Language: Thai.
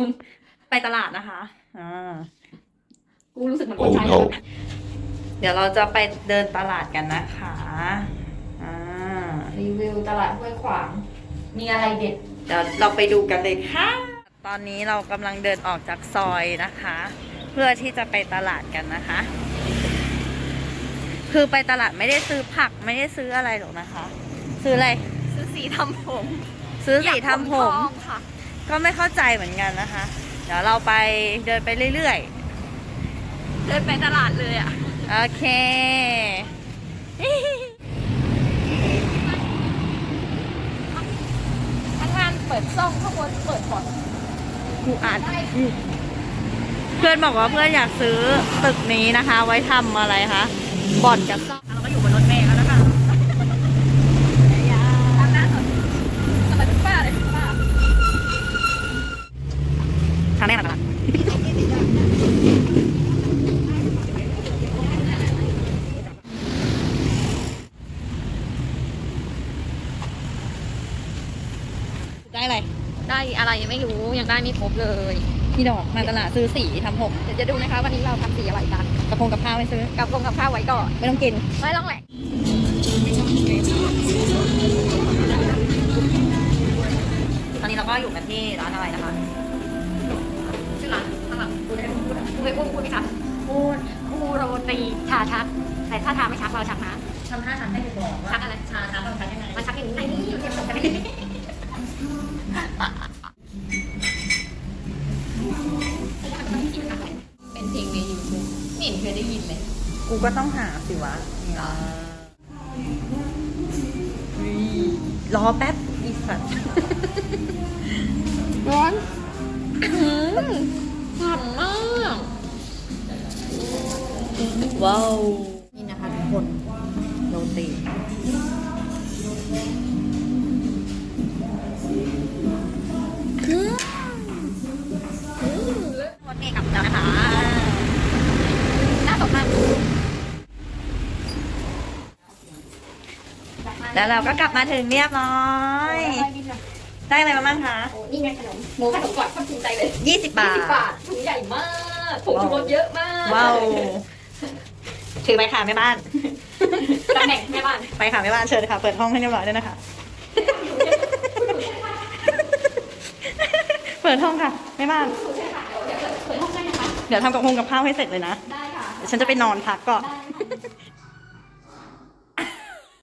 มึงไปตลาดนะคะอ่ากูรู้สึกเหมือนคนใช้ Oh no เดี๋ยวเราจะไปเดินตลาดกันนะคะอ่ารีวิวตลาดห้วยขวาง มีอะไรเด็ด เดี๋ยวเราไปดูกันเลยค่ะ ตอนนี้เรากำลังเดินออกจากซอยนะคะ เพื่อที่จะไปตลาดกันนะคะ คือไปตลาดไม่ได้ซื้อผักไม่ได้ซื้ออะไรหรอกนะคะ ซื้ออะไร ซื้อสีทำผมซื้อสีทำผมทองค่ะ ก็ไม่เข้าใจเหมือนกันนะคะ เดี๋ยวเราไปเดินไปเรื่อยเดินไปตลาดเลยอะๆโอเค ข้างล่างเปิดซ่องข้างบนเปิดบอดกูอ่านเพื่อนบอกว่าเพื่อนอยากซื้อตึกนี้นะคะ ไว้ทำอะไรคะบ่อนกับซ่องเราก็อยู่บนรถเมล์แล้วนะคะ ทางหน้าสดทำไมเป็นป้าเลยเป็นป้า ทางแม่มาตลาดได้อะไร ได้อะไรไม่รู้ยังได้ไม่ครบเลยพี่ดอกมาตลาดซื้อสีทำผมเดี๋ยวจะดูนะคะวันนี้เราทำสีอะไรกันกระพงกับข้าวไม่ซื้อกับกงกับข้าวไว้ก่อนไม่ต้องกินไม่ต้องแหละตอนนี้เราก็อยู่กันที่ร้านอะไรนะคะ ชาชัก แต่ถ้าทาไม่ชักเราชักนะทำท่าทางให้ดูบอกชักอะไรชาทางทางยังไงมันชักอย่างนี้ไงนี่เทียบกับกันเป็นเพลงในยูทูบไม่เห็นเคยได้ยินเลย กูก็ต้องหาสิวะรอแป๊บอีสัตว์ร้อนหอมมาก ว้าว นี่นะคะทุกคนโรตีรถเมย์กลับแล้วนะคะน่าสนมากแล้วเราก็กลับมาถึงเรียบร้อย ได้อะไรมาบ้างคะ โอ้นี่ไงขนมหมูขนมกรอบความภูมิใจเลย 20 บาสิบบาททถุงใหญ่มากผงชูรสเยอะมาก ว้าว ถือไปค่ะแม่บ้านตำแหน่งแม่บ้านไปค่ะแม่บ้านเชิญค่ะ เปิดห้องให้เรียบร้อยด้วยนะคะ เปิดห้องค่ะแม่บ้านเปิดห้องได้นะคะเดี๋ยวทำกับพงกับข้าวให้เสร็จเลยนะ ได้ค่ะเดี๋ยวฉันจะไปนอนพักก่อน ได้